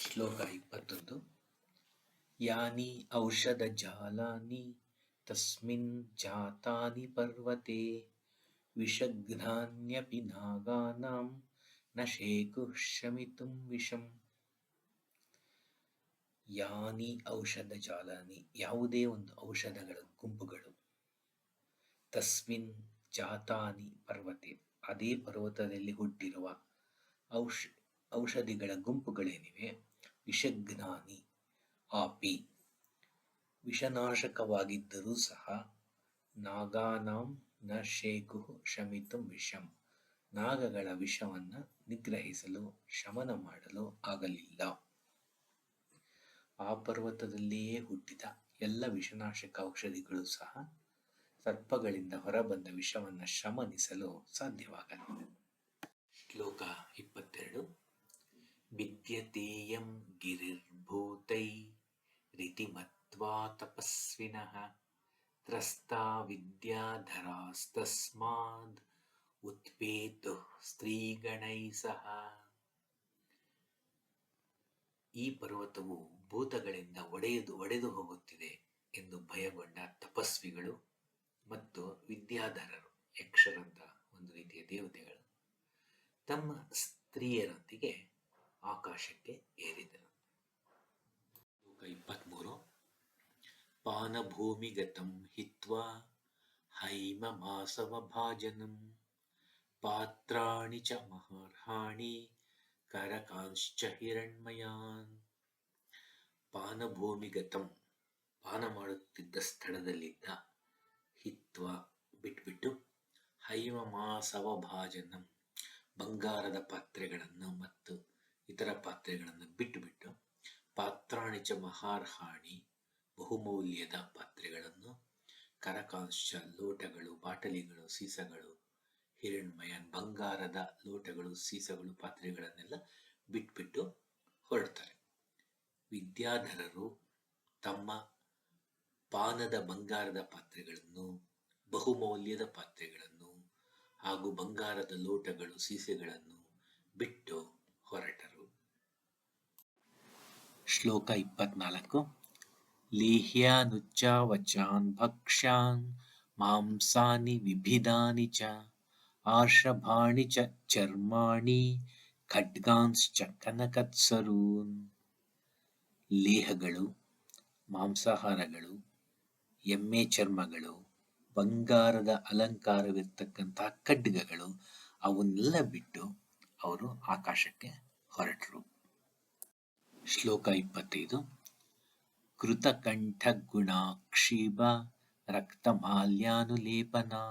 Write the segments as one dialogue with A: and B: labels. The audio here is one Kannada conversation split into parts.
A: ಶ್ಲೋಕ ಇಪ್ಪತ್ತೊಂದು. ಯಾನಿ ಔಷಧ ಜಾಲಾನಿ ತಸ್ಮಿನ್ ಜಾತಾನಿ ಪರ್ವತೆ ವಿಷಘ್ನಾನ್ಯಪಿ ನಾಗಾನಾಂ ನ ಶೇಕು ಶಮಿತುಂ ವಿಷಂ. ಯಾನಿ ಔಷಧ ಜಾಲಾನಿ ಯಾವುದೇ ಒಂದು ಔಷಧಗಳ, ಗುಂಪುಗಳು. ತಸ್ಮಿನ್ ಜಾತಾನಿ ಪರ್ವತೆ ಅದೇ ಪರ್ವತದಲ್ಲಿ ಹುಟ್ಟಿರುವ ಔಷ, ಔಷಧಿಗಳ ಗುಂಪುಗಳೇನಿವೆ? ವಿಷಜ್ಞಾನಿ ಆಪಿ. ವಿಷನಾಶಕವಾಗಿದ್ದರೂ ಸಹ ನಾಗಾನಾಂ ನ ಶೇಕು ಶಮಿತು ವಿಷಂ. ನಾಗಗಳ ವಿಷವನ್ನು ನಿಗ್ರಹಿಸಲು, ಶಮನ ಮಾಡಲು ಆಗಲಿಲ್ಲ. ಆ ಪರ್ವತದಲ್ಲಿಯೇ ಹುಟ್ಟಿದ ಎಲ್ಲ ವಿಷನಾಶಕ ಔಷಧಿಗಳು ಸಹ ಸರ್ಪಗಳಿಂದ ಹೊರಬಂದ ವಿಷವನ್ನು ಶಮನಿಸಲು ಸಾಧ್ಯವಾಗಲಿಲ್ಲ. ಶ್ಲೋಕ ಇಪ್ಪತ್ತೆರಡು. ವಿದ್ಯತೇಯಂ ಗಿರಿರ್ಭೂತೈ ರಿತಿಮತ್ವಾ ತಪಸ್ವಿನಃ ತ್ರಸ್ತಾ ವಿದ್ಯಾಧರಾಸ್ತಸ್ಮಾದ್ ಉತ್ಪೇತು ಸ್ತ್ರೀಗಣೈ ಸಹ ಈ ಪರ್ವತವು ಭೂತಗಳಿಂದ ಒಡೆಯದು ಒಡೆದು ಹೋಗುತ್ತಿದೆ ಎಂದು ಭಯಗೊಂಡ ತಪಸ್ವಿಗಳು ಮತ್ತು ವಿದ್ಯಾಧರರು ಯಕ್ಷರಂತ ಒಂದು ರೀತಿಯ ದೇವತೆಗಳು, ತಮ್ಮ ಸ್ತ್ರೀಯರೊಂದಿಗೆ ಆಕಾಶಕ್ಕೆ ಏರಿದರು ಲೋಕ ಇಪ್ಪತ್ಮೂರು. ಪಾನಭೂಮಿಗತಂ ಹಿತ್ವಾ ಹೈಮಮಾಸವಭಾಜನಂ ಪಾತ್ರಾಣಿ ಚ ಮಹಾರ್ಹಾಣಿ ಕರಕಾಂಶ್ಚ ಹಿರಣ್ಮಯಾನ್. ಪಾನಭೂಮಿಗತಂ ಪಾನ ಮಾಡುತ್ತಿದ್ದ ಸ್ಥಳದಲ್ಲಿದ್ದ ಹಿತ್ವ ಬಿಟ್ಬಿಟ್ಟು ಹೈಮಮಾಸವಭಾಜನಂ ಬಂಗಾರದ ಪಾತ್ರೆಗಳನ್ನು ಮತ್ತು ಇತರ ಪಾತ್ರೆಗಳನ್ನು ಬಿಟ್ಟುಬಿಟ್ಟು ಪಾತ್ರಾಣಿಚ ಮಹಾರ್ಹಾಣಿ ಬಹುಮೌಲ್ಯದ ಪಾತ್ರೆಗಳನ್ನು ಕರಕಾಂಶ, ಲೋಟಗಳು, ಬಾಟಲಿಗಳು, ಸೀಸಗಳು ಹಿರಣ್ಮಯನ್ ಬಂಗಾರದ ಲೋಟಗಳು, ಸೀಸಗಳು ಪಾತ್ರೆಗಳನ್ನೆಲ್ಲ ಬಿಟ್ಬಿಟ್ಟು ಹೊರಡ್ತಾರೆ. ವಿದ್ಯಾಧರರು ತಮ್ಮ ಪಾನದ ಬಂಗಾರದ ಪಾತ್ರೆಗಳನ್ನು, ಬಹುಮೌಲ್ಯದ ಪಾತ್ರೆಗಳನ್ನು ಹಾಗೂ ಬಂಗಾರದ ಲೋಟಗಳು, ಸೀಸೆಗಳನ್ನು ಬಿಟ್ಟು ಹೊರಟರು. ಶ್ಲೋಕ ಇಪ್ಪತ್ನಾಲ್ಕು. ಲೇಹ್ಯಾನುಚ್ಚಾವಚಾನ್ ಭಕ್ಷ್ಯಾನ್ ಮಾಂಸಾನಿ ವಿಭಿದಾನಿ ಚ ಆರ್ಷಭಾಣಿ ಚ ಚರ್ಮಾಣಿ ಖಡ್ಗಾಂಶ್ಚ ಕನಕತ್ಸರೂನ್. ಲೇಹಗಳು, ಮಾಂಸಾಹಾರಗಳು, ಎಮ್ಮೆ ಚರ್ಮಗಳು, ಬಂಗಾರದ ಅಲಂಕಾರವಿರ್ತಕ್ಕಂತಹ ಖಡ್ಗಗಳು, ಅವನ್ನೆಲ್ಲ ಬಿಟ್ಟು ಅವರು ಆಕಾಶಕ್ಕೆ ಹೊರಟರು. ಶ್ಲೋಕ ಇಪ್ಪತ್ತೈದು. ಕೃತಕಂಠ ಗುಣಾಕ್ಷೀಬ ರಕ್ತಮಾಲ್ಯಾನುಲೇಪನಾ.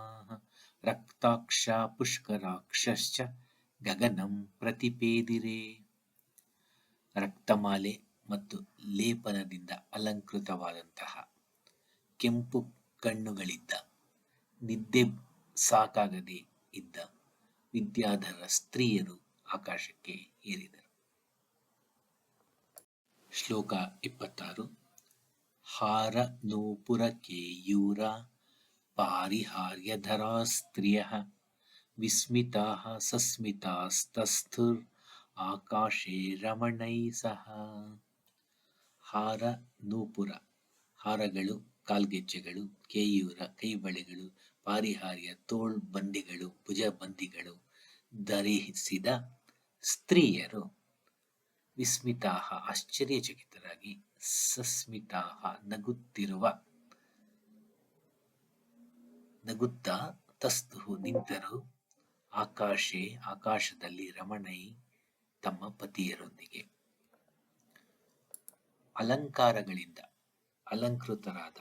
A: ರಕ್ತಾಕ್ಷ ಪುಷ್ಕರಾಕ್ಷಶ್ಚ ಗಗನಂ ಪ್ರತಿಪೇದಿರೆ. ರಕ್ತಮಾಲೆ ಮತ್ತು ಲೇಪನದಿಂದ ಅಲಂಕೃತವಾದಂತಹ ಕೆಂಪು ಕಣ್ಣುಗಳಿದ್ದ, ನಿದ್ದೆ ಸಾಕಾಗದೆ ಇದ್ದ ವಿದ್ಯಾಧರ ಸ್ತ್ರೀಯರು ಆಕಾಶಕ್ಕೆ ಏರಿದರು. ಶ್ಲೋಕ ಇಪ್ಪತ್ತಾರು. ಹಾರ ನೂಪುರ ಕೇಯೂರ ಪಾರಿಹಾರ್ಯಧರಾ ಸ್ತ್ರಿಯ ವಿಸ್ಮಿತಾ ಸಸ್ಮಿತಾಸ್ತಸ್ಥುರ್ ಆಕಾಶೇ ರಮಣೈ ಸಹ. ಹಾರ ನೂಪುರ ಹಾರಗಳು, ಕಾಲ್ಗೆಜ್ಜೆಗಳು, ಕೇಯೂರ ಕೈಬಳೆಗಳು, ಪಾರಿಹಾರ್ಯ ತೋಳ್ ಬಂದಿಗಳು ಭುಜ ಬಂದಿಗಳು ಧರಿಸಿದ ಸ್ತ್ರೀಯರು. ವಿಸ್ಮಿತಾ ಆಶ್ಚರ್ಯಚಕಿತರಾಗಿ ಸಸ್ಮಿತಾಹ ನಗುತ್ತಿರುವ, ನಗುತ್ತಾ ತಸ್ತು ನಿಂತರು ಆಕಾಶೆ, ಆಕಾಶದಲ್ಲಿ ರಮಣೈ ತಮ್ಮ ಪತಿಯರೊಂದಿಗೆ. ಅಲಂಕಾರಗಳಿಂದ ಅಲಂಕೃತರಾದ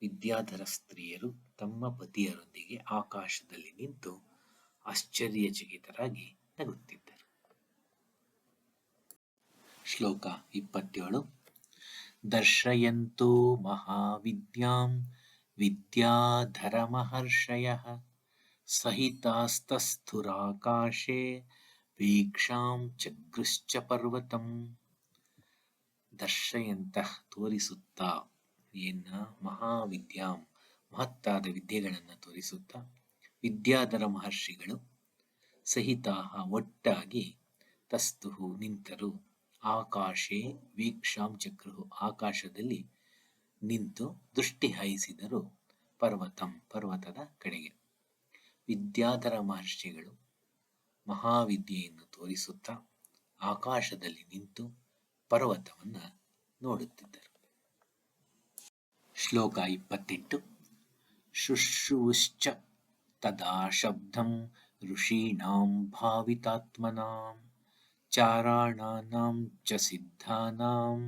A: ವಿದ್ಯಾಧರ ಸ್ತ್ರೀಯರು ತಮ್ಮ ಪತಿಯರೊಂದಿಗೆ ಆಕಾಶದಲ್ಲಿ ನಿಂತು ಆಶ್ಚರ್ಯಚಕಿತರಾಗಿ ನಗುತ್ತಿದ್ದರು. ಶ್ಲೋಕ ಇಪ್ಪತ್ತೇಳು. ದರ್ಶಯಂತೋ ಮಹಾವಿದ್ಯಾಂ ವಿದ್ಯಾಧರಮಹರ್ಷಯ ಸಹಿತಾಸ್ತಸ್ಥುರಾಕಾಶೆ ವೀಕ್ಷಾಂ ಚಕ್ರಶ್ಚ ಪರ್ವತಂ. ದರ್ಶಯಂತ ತೋರಿಸುತ್ತಾ ಏನ ಮಹಾವಿದ್ಯಾಂ, ಮಹತ್ತಾದ ವಿದ್ಯೆಗಳನ್ನು ತೋರಿಸುತ್ತಾ ವಿದ್ಯಾಧರ ಮಹರ್ಷಿಗಳು ಸಹಿತಾ ಒಟ್ಟಾಗಿ ತಸ್ತುಹು ನಿಂತರು. ಆಕಾಶೆ ವೀಕ್ಷಾಂ ಚಕ್ರು ಆಕಾಶದಲ್ಲಿ ನಿಂತು ದೃಷ್ಟಿ ಹಾಯಿಸಿದರು ಪರ್ವತಂ ಪರ್ವತದ ಕಡೆಗೆ. ವಿದ್ಯಾಧರ ಮಹರ್ಷಿಗಳು ಮಹಾವಿದ್ಯೆಯನ್ನು ತೋರಿಸುತ್ತಾ ಆಕಾಶದಲ್ಲಿ ನಿಂತು ಪರ್ವತವನ್ನ ನೋಡುತ್ತಿದ್ದರು. ಶ್ಲೋಕ ಇಪ್ಪತ್ತೆಂಟು. ಶುಶ್ರೂಶ್ಚ ತದಾ ಶಬ್ದಂ ಋಷೀಣಾಂ ಭಾವಿತಾತ್ಮನಾಂ. ಚಾರಾಣಾನಾಂ ಚ ಸಿದ್ಧಾನಾಂ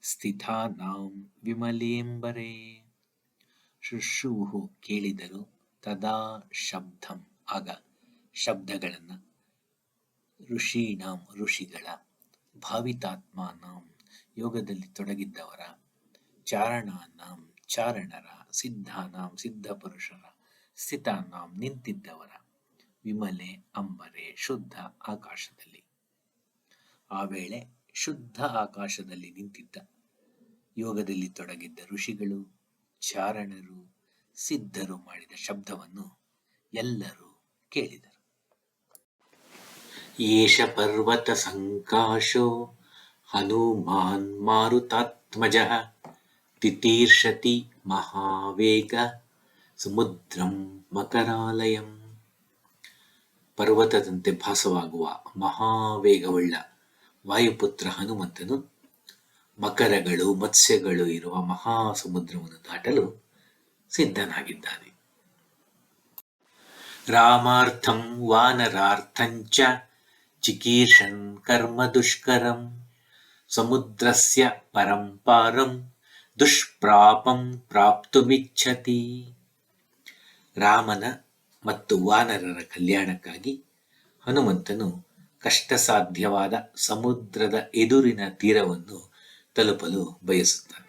A: ಸ್ಥಿತಾನಾಂ ವಿಮಲೇಂಬರೆ ಶುಶ್ರೂಹು ಕೇಳಿದರು ತದಾ ಶಬ್ದಂ ಆಗ ಶಬ್ದಗಳನ್ನು ಋಷೀಣಾಂ, ಋಷಿಗಳ ಭಾವಿತಾತ್ಮಾನಾಂ ಯೋಗದಲ್ಲಿ ತೊಡಗಿದ್ದವರ ಚಾರಣಾನಾಂ ಚಾರಣರ, ಸಿದ್ಧಾನಾಂ ಸಿದ್ಧಪುರುಷರ ಸ್ಥಿತಾನಾಂ ನಿಂತಿದ್ದವರ ವಿಮಲೆ, ಅಂಬರೆ ಶುದ್ಧ ಆಕಾಶದಲ್ಲಿ. ಆ ವೇಳೆ ಶುದ್ಧ ಆಕಾಶದಲ್ಲಿ ನಿಂತಿದ್ದ. ಯೋಗದಲ್ಲಿ ತೊಡಗಿದ್ದ ಋಷಿಗಳು, ಚಾರಣರು, ಸಿದ್ಧರು ಮಾಡಿದ ಶಬ್ದವನ್ನು ಎಲ್ಲರೂ ಕೇಳಿದರು. ಏಷ ಪರ್ವತ ಸಂಕಾಶೋ ಹನುಮಾನ್ ಮಾರುತಾತ್ಮಜ ತಿತೀರ್ಷತಿ ಮಹಾವೇಗ ಸಮುದ್ರಂ ಮಕರಾಲಯಂ. ಪರ್ವತದಂತೆ ಭಾಸವಾಗುವ ಮಹಾವೇಗವುಳ್ಳ ವಾಯುಪುತ್ರ ಹನುಮಂತನು ಮಕರಗಳು, ಮತ್ಸ್ಯಗಳು ಇರುವ ಮಹಾಸಮುದ್ರವನ್ನು ದಾಟಲು ಸಿದ್ಧನಾಗಿದ್ದಾನೆ. ರಾಮಾರ್ಥಂ ವಾನರಾರ್ಥಂಚ ಚಿಕೀರ್ಷನ್ ಕರ್ಮ ದುಷ್ಕರಂ ಸಮುದ್ರಸ್ಯ ಪರಂಪಾರಂ ದುಷ್ಪ್ರಾಪಂ ಪ್ರಾಪ್ತುಮಿಚ್ಛತಿ. ರಾಮನ ಮತ್ತು ವಾನರರ ಕಲ್ಯಾಣಕ್ಕಾಗಿ ಹನುಮಂತನು ಕಷ್ಟಸಾಧ್ಯವಾದ ಸಮುದ್ರದ ಎದುರಿನ ತೀರವನ್ನು ತಲುಪಲು ಬಯಸುತ್ತಾನೆ